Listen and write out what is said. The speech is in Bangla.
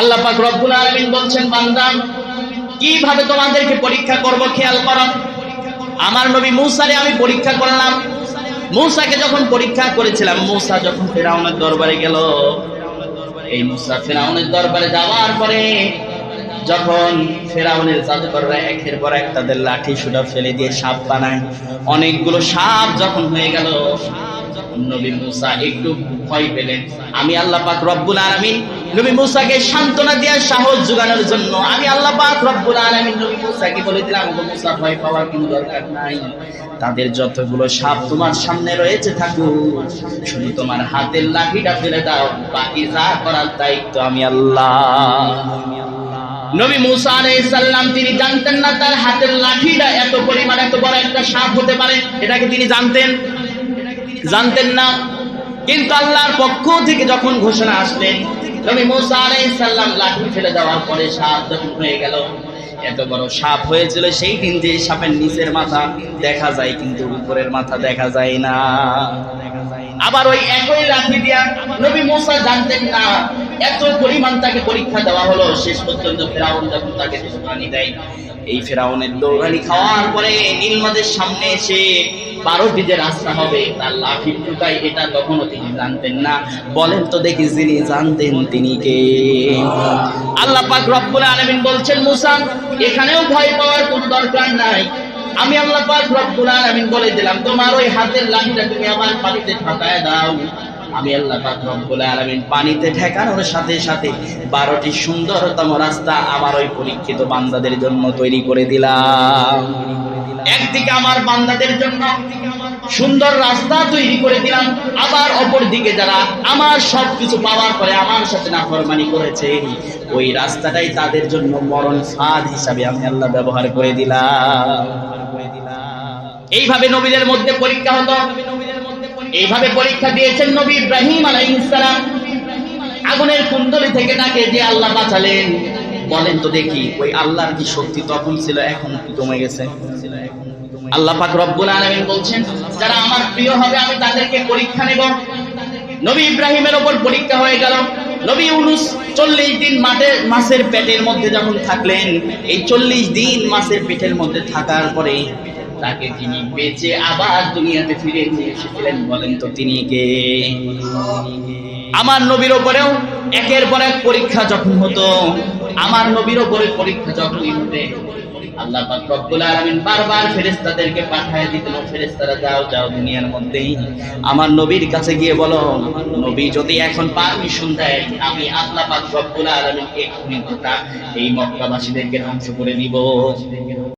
আল্লাহ পাক রব্বুল আলামিন বলছেন, বান্দা, কীভাবে তোমাদেরকে পরীক্ষা করব খেয়াল করো। আমার নবী মূসারে আমি পরীক্ষা করলাম। মূসাকে যখন পরীক্ষা করেছিলাম, মূসা যখন ফেরাউনের দরবারে গেল, এই মূসা ফেরাউনের দরবারে যাওয়ার পরে যখন ফেরাউনের জাদুকররা একের পর এক তাদের লাঠি সুটা ফেলে দিয়ে সাপ বানায়, অনেকগুলো সাপ যখন হয়ে গেল, নবী মুসা একটু ভয় পেলেন। আমি আল্লাহ পাক রব্বুল আলামিন নবী মুসাকে সান্ত্বনা দেওয়ার সাহস জোগানোর জন্য আমি আল্লাহ পাক রব্বুল আলামিন নবী মুসাকে বলে দিলাম ওগো মুসা, ভয় পাওয়ার কোনো দরকার নাই। তাদের যতগুলো সাপ তোমার সামনে রয়েছে থাকুক, শুধু তোমার হাতের লাঠিটা ফেলে দাও, বাকি যা করার দায়িত্ব আমি আল্লাহ। নবী মুসা আলাইহিস সালাম, তিনি জানতেন না তার হাতের লাঠিটা এত পরিমাণ, এত বড় একটা সাপ হতে পারে এটাকে তিনি জানতেন? জানতেন না। কিন্তু আল্লাহর পক্ষ থেকে যখন ঘোষণা আসলেন নবী মুসা আলাইহিস সালাম লাঠি ফেলে দেওয়ার পরে সাপ যখন হয়ে গেল, এত বড় সাপ হয়েছিল সেই দিন যে সাপের নিচের মাথা দেখা যায়, কিন্তু উপরের মাথা দেখা যায় না। আবার ওই একই লাঠি দিয়া নবী মুসা জানতেন না, এত পরিমাণ তাকে পরীক্ষা দেওয়া হলো। শেষ পর্যন্ত ফেরাউন যখন তাকে দৌড়ানি দেয় এই ফেরাউনের দৌড়ানি খাওয়ার পরে নীলমাদের সামনে এসে বারোটি যে রাস্তা হবে, তার লাঠির টুকাই এটা তখনও তিনি জানতেন না। বলেন তো দেখি যিনি জানতেন তিনি কে? আল্লাহ পাক রব্বুল আলামিন বলছেন, মুসা, এখানেও ভয় পাওয়ার কোনো দরকার নাই। আমি আল্লাহ পাক রব্বুল আলামিন বলে দিলাম, তোমার ওই হাতের লাঠিটা তুমি আমার পানিতে ঠকায় দাও। আমি আল্লাহ রব্বুল আলামিন পানিতে ঠেকানোর সাথে সাথে বারোটি সুন্দরতম রাস্তা আমার ওই পরীক্ষিত বান্দাদের জন্য তৈরি করে দিলাম। একদিকে আমার বান্দাদের জন্য সুন্দর রাস্তা তৈরি করে দিলাম, আবার অপর দিকে যারা আমার সবকিছু পাওয়ার পরে আমার সাথে নাফরমানি করেছে, ওই রাস্তাটাই তাদের জন্য মরণ ফাঁদ হিসাবে আমি আল্লাহ ব্যবহার করে দিলাম। এইভাবে নবীদের মধ্যে পরীক্ষা হতো। এইভাবে পরীক্ষা দিয়েছেন নবী ইব্রাহিম আলাইহিস সালাম। আগুনের কুণ্ডলি থেকে তাকে যে আল্লাহ বাঁচালেন, বলেন তো দেখি, ওই আল্লাহর কি শক্তি তখন ছিল, এখন কি কমে গেছে? আল্লাহ পাক রব্বুল আলামিন বলছেন, যারা আমার প্রিয় হবে, আমি তাদেরকে পরীক্ষা নেব। নবী ইব্রাহিমের ওপর পরীক্ষা হয়ে গেল। নবী ইউনুস চল্লিশ দিন মাঠে, মাছের পেটের মধ্যে যখন থাকলেন, এই চল্লিশ দিন মাছের পেটের মধ্যে থাকার পরে তাকে তিনি বেঁচে আবার দুনিয়াতে ফিরে এসেছিলেন বলেন তো তিনি কে? আমার নবীর ওপরেও একের পর এক পরীক্ষা যখন হতো, আমার নবীর ওপরে পরীক্ষা যখনই হতে, আল্লাহ পাক রব্বুল আলামিন বারবার ফেরেশতাদেরকে পাঠায় দিতেন, ফেরেশতারা যাও যাও দুনিয়ার মধ্যেই। আমার নবীর কাছে গিয়ে বলো, নবী যদি এখন পারমিশন দেয়, আমি আল্লাহ পাক রব্বুল আলামিন এক্ষুনি গোটা এই মক্কাবাসীদেরকে ধ্বংস করে দিব।